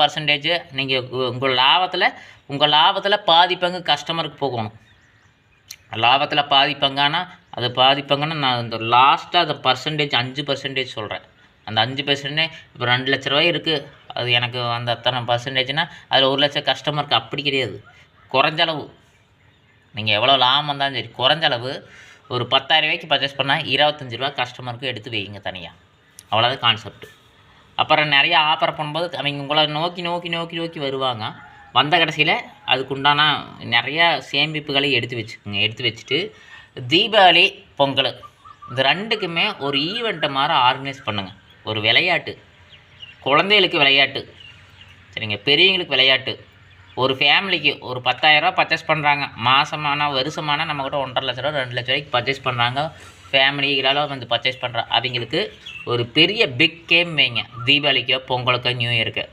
Percentage நீங்கள் உங்கள் லாபத்தில் உங்கள் லாபத்தில் பாதி பங்கு கஸ்டமருக்கு போகணும். லாபத்தில் பாதி பங்கானா அது பாதி பங்குன்னா நான் இந்த லாஸ்ட்டாக அந்த பர்சன்டேஜ் அஞ்சு பர்சன்டேஜ் சொல்கிறேன் அந்த அஞ்சு பர்சன்டேஜ் இப்போ ரெண்டு லட்ச ரூபாய் இருக்குது அது எனக்கு அந்த அத்தனை பர்சன்டேஜ்னால் அதில் ஒரு லட்சம் கஸ்டமருக்கு அப்படி கிடையாது. குறைஞ்ச அளவு. நீங்கள் எவ்வளோ லாபம் வந்தாலும் சரி குறைஞ்ச அளவு ஒரு பத்தாயிரம் ரூபாய்க்கு பர்ச்சேஸ் பண்ணால் இருபத்தஞ்சி ரூபா கஸ்டமருக்கு எடுத்து வைங்க தனியாக அவ்வளோதான் கான்செப்ட் அப்புறம் நிறைய ஆஃபர் பண்ணும்போது அவங்க உங்களை நோக்கி நோக்கி நோக்கி நோக்கி வருவாங்க. வந்த கடைசியில் அதுக்குண்டான நிறையா சேமிப்புகளை எடுத்து வச்சுக்கோங்க. எடுத்து வச்சுட்டு தீபாவளி பொங்கல் இந்த ரெண்டுக்குமே ஒரு ஈவெண்ட்டை மாதிரி ஆர்கனைஸ் பண்ணுங்கள் ஒரு விளையாட்டு. குழந்தைகளுக்கு விளையாட்டு. சரிங்க? பெரியவங்களுக்கு விளையாட்டு. ஒரு ஃபேமிலிக்கு ஒரு பத்தாயிரரூபா பர்ச்சேஸ் பண்ணுறாங்க மாதமான வருஷமான நம்மக்கிட்ட ஒன்றரை லட்ச ரூபா ரெண்டு லட்ச ரூபாய்க்கு பர்ச்சேஸ் பண்ணுறாங்க ஃபேமிலிகளால் வந்து பர்ச்சேஸ் பண்ணுற அவங்களுக்கு ஒரு பெரிய பிக் கேம் வைங்க. தீபாவளிக்கோ பொங்கலுக்கோ நியூ இயருக்கு